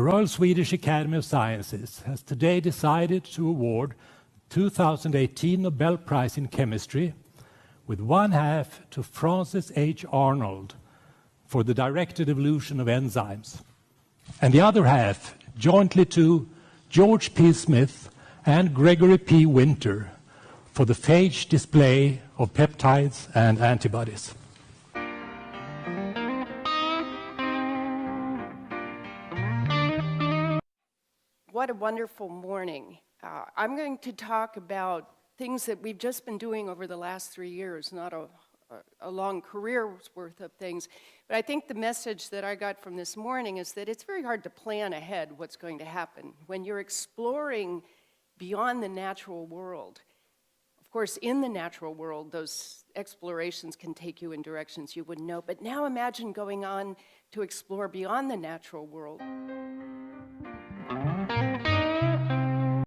Royal Swedish Academy of Sciences has today decided to award 2018 Nobel Prize in Chemistry with one half to Francis H. Arnold for the directed evolution of enzymes, and the other half jointly to George P. Smith and Gregory P. Winter for the phage display of peptides and antibodies. What a wonderful morning. Uh, I'm going to talk about things that we've just been doing over the last three years, not a, a, long career's worth of things. But I think the message that I got from this morning is that it's very hard to plan ahead what's going to happen. When you're exploring beyond the natural world, of course, in the natural world, those explorations can take you in directions you wouldn't know. But now imagine going on to explore beyond the natural world.